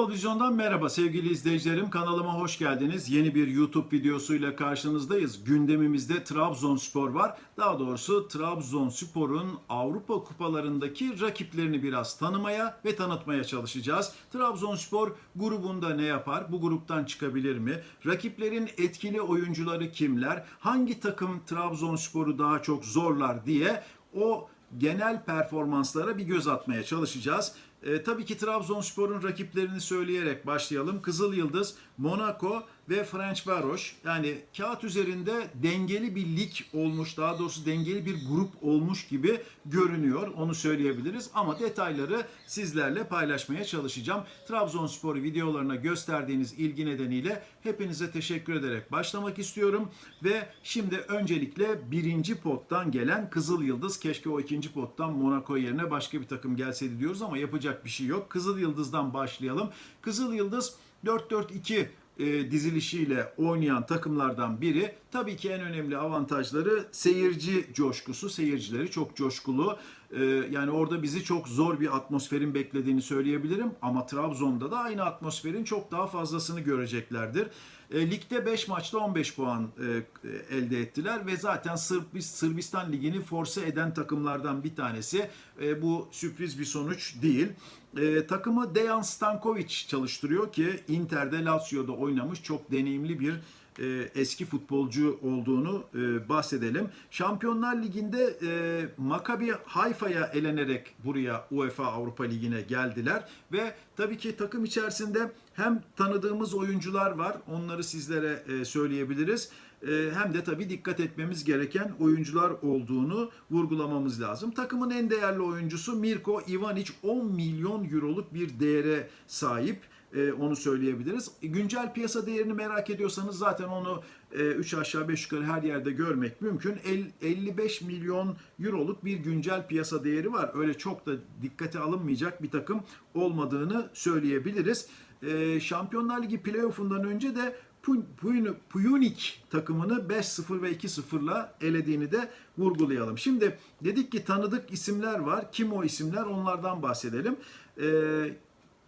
Futbol Vizyon'dan merhaba sevgili izleyicilerim. Kanalıma hoş geldiniz. Yeni bir YouTube videosuyla karşınızdayız. Gündemimizde Trabzonspor var. Daha doğrusu Trabzonspor'un Avrupa kupalarındaki rakiplerini biraz tanımaya ve tanıtmaya çalışacağız. Trabzonspor grubunda ne yapar? Bu gruptan çıkabilir mi? Rakiplerin etkili oyuncuları kimler? Hangi takım Trabzonspor'u daha çok zorlar diye o genel performanslara bir göz atmaya çalışacağız. E, tabii ki Trabzonspor'un rakiplerini söyleyerek başlayalım. Kızıl Yıldız, Monaco ve Ferencvaros. Yani kağıt üzerinde dengeli bir lig olmuş, daha doğrusu dengeli bir grup olmuş gibi görünüyor. Onu söyleyebiliriz ama detayları sizlerle paylaşmaya çalışacağım. Trabzonspor videolarına gösterdiğiniz ilgi nedeniyle hepinize teşekkür ederek başlamak istiyorum. Ve şimdi öncelikle birinci pottan gelen Kızıl Yıldız. Keşke o ikinci pottan Monaco yerine başka bir takım gelseydi diyoruz ama yapacak bir şey yok. Kızıl Yıldız'dan başlayalım. Kızıl Yıldız 4-4-2 e, dizilişiyle oynayan takımlardan biri. Tabii ki en önemli avantajları seyirci coşkusu. Seyircileri çok coşkulu. E, yani orada bizi çok zor bir atmosferin beklediğini söyleyebilirim. Ama Trabzon'da da aynı atmosferin çok daha fazlasını göreceklerdir. E, ligde 5 maçta 15 puan elde ettiler ve zaten Sırp, Sırbistan Ligi'ni force eden takımlardan bir tanesi. E, bu sürpriz bir sonuç değil. Takımı Dejan Stankovic çalıştırıyor ki Inter'de Lazio'da oynamış çok deneyimli bir e, eski futbolcu olduğunu e, bahsedelim. Şampiyonlar Ligi'nde e, Maccabi Haifa'ya elenerek buraya UEFA Avrupa Ligi'ne geldiler ve tabii ki takım içerisinde hem tanıdığımız oyuncular var, onları sizlere e, söyleyebiliriz. E, hem de tabii dikkat etmemiz gereken oyuncular olduğunu vurgulamamız lazım. Takımın en değerli oyuncusu Mirko Ivanic 10 milyon euroluk bir değere sahip e, onu söyleyebiliriz. Güncel piyasa değerini merak ediyorsanız zaten onu 3 aşağı 5 yukarı her yerde görmek mümkün. 55 milyon euroluk bir güncel piyasa değeri var. Öyle çok da dikkate alınmayacak bir takım olmadığını söyleyebiliriz. E, Şampiyonlar Ligi playoff'undan önce de Puyunik takımını 5-0 ve 2-0'la elediğini de vurgulayalım. Şimdi dedik ki tanıdık isimler var. Kim o isimler? Onlardan bahsedelim. Ee,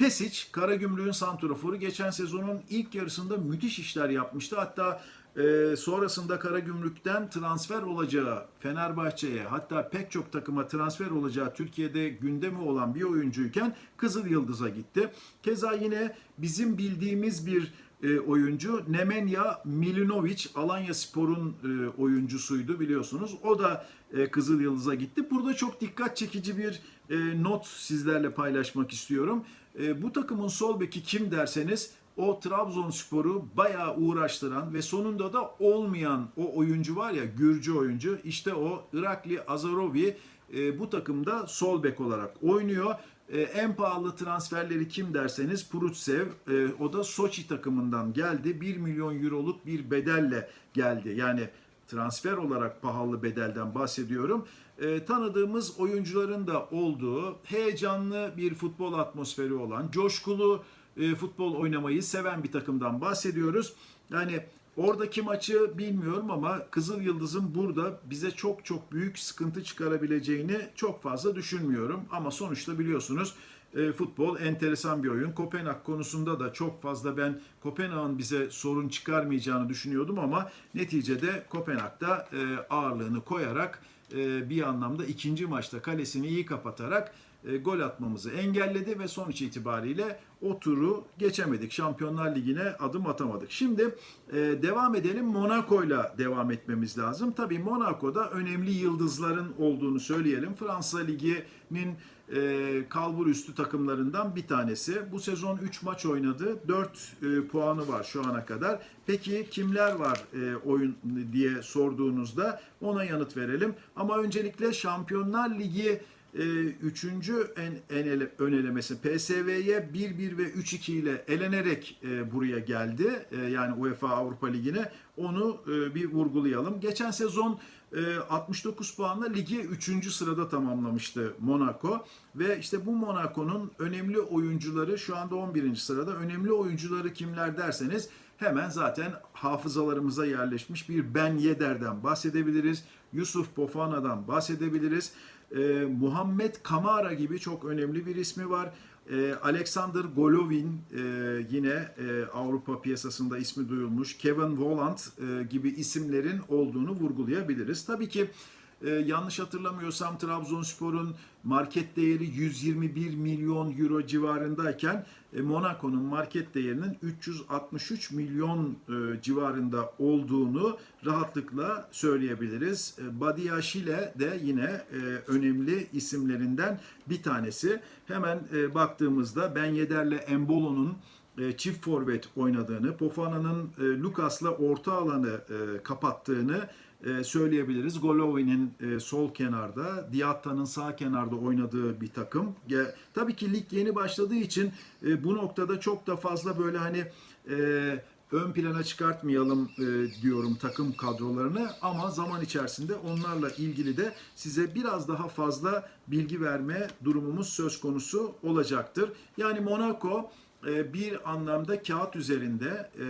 Pesic, Karagümrük'ün santraforu geçen sezonun ilk yarısında müthiş işler yapmıştı. Hatta e, sonrasında Karagümrük'ten transfer olacağı Fenerbahçe'ye hatta pek çok takıma transfer olacağı Türkiye'de gündemi olan bir oyuncuyken Kızıl Yıldız'a gitti. Keza yine bizim bildiğimiz bir e, oyuncu Nemanja Milinovic Alanya Spor'un e, oyuncusuydu biliyorsunuz. O da e, Kızıl Yıldız'a gitti. Burada çok dikkat çekici bir e, not sizlerle paylaşmak istiyorum. E, bu takımın sol beki kim derseniz o Trabzonspor'u bayağı uğraştıran ve sonunda da olmayan o oyuncu var ya Gürcü oyuncu işte o Irakli Azarovi e, bu takımda sol bek olarak oynuyor. E, en pahalı transferleri kim derseniz Prutsev e, o da Soçi takımından geldi. 1 milyon euroluk bir bedelle geldi. Yani transfer olarak pahalı bedelden bahsediyorum. E, tanıdığımız oyuncuların da olduğu heyecanlı bir futbol atmosferi olan, coşkulu e, futbol oynamayı seven bir takımdan bahsediyoruz. Yani oradaki maçı bilmiyorum ama Kızıl Yıldız'ın burada bize çok çok büyük sıkıntı çıkarabileceğini çok fazla düşünmüyorum. Ama sonuçta biliyorsunuz e, futbol enteresan bir oyun. Kopenhag konusunda da çok fazla ben Kopenhag'ın bize sorun çıkarmayacağını düşünüyordum ama neticede Kopenhag'da e, ağırlığını koyarak e, bir anlamda ikinci maçta kalesini iyi kapatarak e, gol atmamızı engelledi ve sonuç itibariyle o turu geçemedik. Şampiyonlar Ligi'ne adım atamadık. Şimdi e, devam edelim. Monaco'yla devam etmemiz lazım. Tabii Monaco'da önemli yıldızların olduğunu söyleyelim. Fransa Ligi'nin e, kalbur üstü takımlarından bir tanesi. Bu sezon 3 maç oynadı. 4 e, puanı var şu ana kadar. Peki kimler var e, oyun diye sorduğunuzda ona yanıt verelim. Ama öncelikle Şampiyonlar Ligi e, üçüncü en, en ele, ön elemesi PSV'ye 1-1 ve 3-2 ile elenerek e, buraya geldi. E, yani UEFA Avrupa Ligi'ne onu e, bir vurgulayalım. Geçen sezon e, 69 puanla ligi 3. sırada tamamlamıştı Monaco ve işte bu Monaco'nun önemli oyuncuları şu anda 11. sırada. Önemli oyuncuları kimler derseniz hemen zaten hafızalarımıza yerleşmiş bir Ben Yedder'den bahsedebiliriz. Yusuf Pofana'dan bahsedebiliriz. Ee, Muhammed Kamara gibi çok önemli bir ismi var. E, Alexander Golovin e, yine e, Avrupa piyasasında ismi duyulmuş. Kevin Volland e, gibi isimlerin olduğunu vurgulayabiliriz. Tabii ki e, yanlış hatırlamıyorsam Trabzonspor'un market değeri 121 milyon euro civarındayken e, Monaco'nun market değerinin 363 milyon e, civarında olduğunu rahatlıkla söyleyebiliriz. E, Badiashile de yine e, önemli isimlerinden bir tanesi. Hemen e, baktığımızda Ben Yedder'le Embolo'nun çift forvet oynadığını, Pofana'nın e, Lucas'la orta alanı e, kapattığını e, söyleyebiliriz. Golovin'in e, sol kenarda, Diatta'nın sağ kenarda oynadığı bir takım. E, tabii ki lig yeni başladığı için e, bu noktada çok da fazla böyle hani e, ön plana çıkartmayalım e, diyorum takım kadrolarını ama zaman içerisinde onlarla ilgili de size biraz daha fazla bilgi verme durumumuz söz konusu olacaktır. Yani Monaco e, bir anlamda kağıt üzerinde e,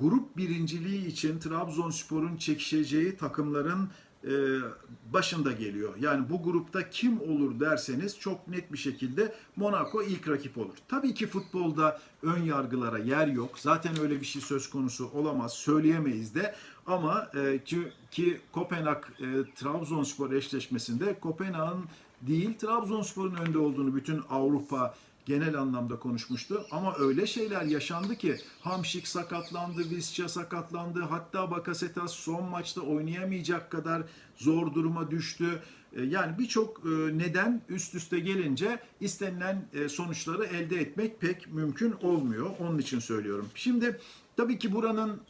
grup birinciliği için Trabzonspor'un çekişeceği takımların e, başında geliyor. Yani bu grupta kim olur derseniz çok net bir şekilde Monaco ilk rakip olur. Tabii ki futbolda ön yargılara yer yok. Zaten öyle bir şey söz konusu olamaz. Söyleyemeyiz de. Ama e, ki, ki Kopenhag e, Trabzonspor eşleşmesinde Kopenhag'ın değil Trabzonspor'un önde olduğunu bütün Avrupa genel anlamda konuşmuştu. Ama öyle şeyler yaşandı ki Hamşik sakatlandı, Visca sakatlandı. Hatta Bakasetas son maçta oynayamayacak kadar zor duruma düştü. E, Yani birçok e, neden üst üste gelince istenilen e, sonuçları elde etmek pek mümkün olmuyor. Onun için söylüyorum. Şimdi tabii ki buranın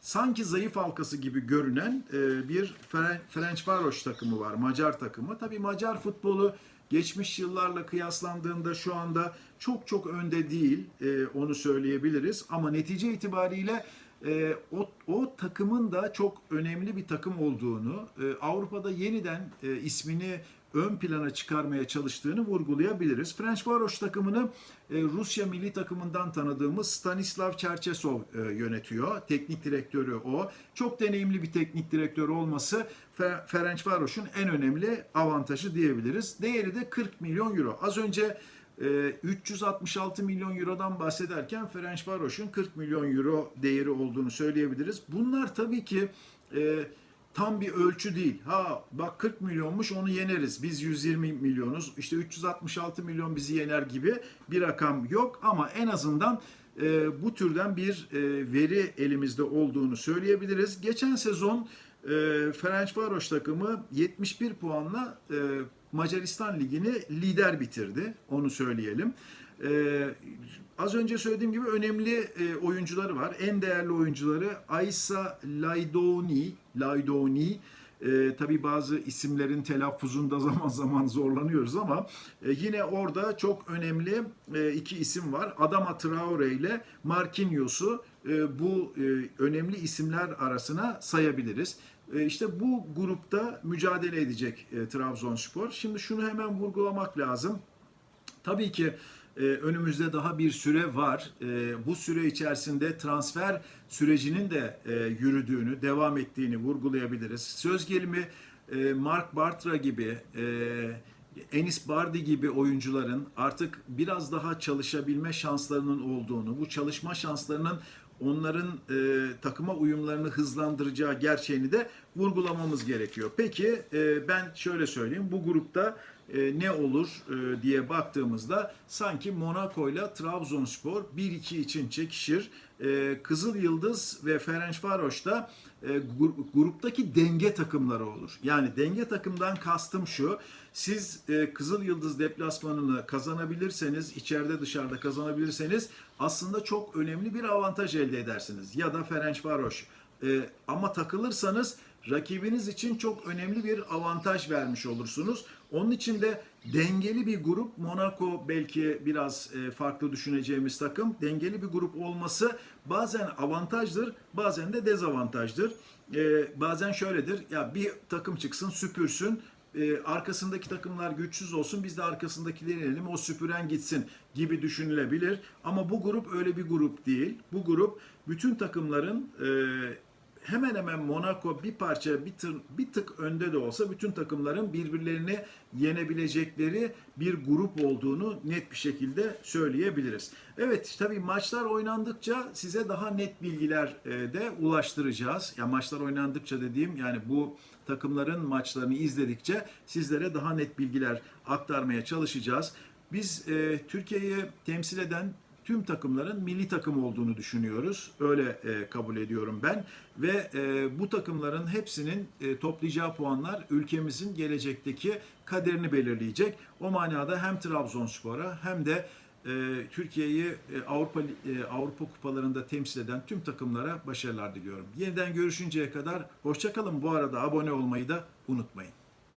sanki zayıf halkası gibi görünen bir Feren- Ferencvaros takımı var. Macar takımı. Tabii Macar futbolu geçmiş yıllarla kıyaslandığında şu anda çok çok önde değil. e, onu söyleyebiliriz. Ama netice itibariyle e, o, o takımın da çok önemli bir takım olduğunu, e, Avrupa'da yeniden e, ismini ön plana çıkarmaya çalıştığını vurgulayabiliriz. Ferencvaros takımını e, Rusya milli takımından tanıdığımız Stanislav Çerçesov e, yönetiyor. Teknik direktörü o. Çok deneyimli bir teknik direktör olması Fe- Ferencvaros'un en önemli avantajı diyebiliriz. Değeri de 40 milyon euro. Az önce e, 366 milyon eurodan bahsederken Ferencvaros'un 40 milyon euro değeri olduğunu söyleyebiliriz. Bunlar tabii ki e, tam bir ölçü değil. Ha bak 40 milyonmuş onu yeneriz. Biz 120 milyonuz. İşte 366 milyon bizi yener gibi bir rakam yok ama en azından e, bu türden bir e, veri elimizde olduğunu söyleyebiliriz. Geçen sezon e, Ferencvaros takımı 71 puanla e, Macaristan Ligi'ni lider bitirdi. Onu söyleyelim. E, az önce söylediğim gibi önemli e, oyuncuları var. En değerli oyuncuları Aysa Laidoni, Laidoni e, tabii bazı isimlerin telaffuzunda zaman zaman zorlanıyoruz ama e, yine orada çok önemli e, iki isim var. Adama Traore ile Marquinhos'u e, bu e, önemli isimler arasına sayabiliriz. E, işte bu grupta mücadele edecek e, Trabzonspor. Şimdi şunu hemen vurgulamak lazım. Tabii ki e, önümüzde daha bir süre var. E, bu süre içerisinde transfer sürecinin de e, yürüdüğünü, devam ettiğini vurgulayabiliriz. Söz gelimi e, Mark Bartra gibi, e, Enis Bardi gibi oyuncuların artık biraz daha çalışabilme şanslarının olduğunu, bu çalışma şanslarının onların e, takıma uyumlarını hızlandıracağı gerçeğini de vurgulamamız gerekiyor. Peki e, ben şöyle söyleyeyim. Bu grupta e, ne olur e, diye baktığımızda sanki Monaco ile Trabzonspor 1-2 için çekişir. E, Kızıl Yıldız ve Ferencvaros da e, gru- gruptaki denge takımları olur. Yani denge takımdan kastım şu. Siz e, Kızıl Yıldız deplasmanını kazanabilirseniz, içeride dışarıda kazanabilirseniz aslında çok önemli bir avantaj elde edersiniz. Ya da Ferencvaros. E, ama takılırsanız rakibiniz için çok önemli bir avantaj vermiş olursunuz. Onun için de dengeli bir grup Monaco belki biraz e, farklı düşüneceğimiz takım. Dengeli bir grup olması bazen avantajdır, bazen de dezavantajdır. E, bazen şöyledir. Ya bir takım çıksın, süpürsün. e, arkasındaki takımlar güçsüz olsun biz de arkasındakileri yenelim o süpüren gitsin gibi düşünülebilir. Ama bu grup öyle bir grup değil. Bu grup bütün takımların hemen hemen Monaco bir parça bir, tır, bir tık önde de olsa bütün takımların birbirlerini yenebilecekleri bir grup olduğunu net bir şekilde söyleyebiliriz. Evet tabii maçlar oynandıkça size daha net bilgiler e, de ulaştıracağız. Ya maçlar oynandıkça dediğim yani bu takımların maçlarını izledikçe sizlere daha net bilgiler aktarmaya çalışacağız. Biz e, Türkiye'yi temsil eden tüm takımların milli takım olduğunu düşünüyoruz. Öyle e, kabul ediyorum ben. Ve e, bu takımların hepsinin e, toplayacağı puanlar ülkemizin gelecekteki kaderini belirleyecek. O manada hem Trabzonspor'a hem de e, Türkiye'yi e, Avrupa e, Avrupa kupalarında temsil eden tüm takımlara başarılar diliyorum. Yeniden görüşünceye kadar hoşçakalın. Bu arada abone olmayı da unutmayın.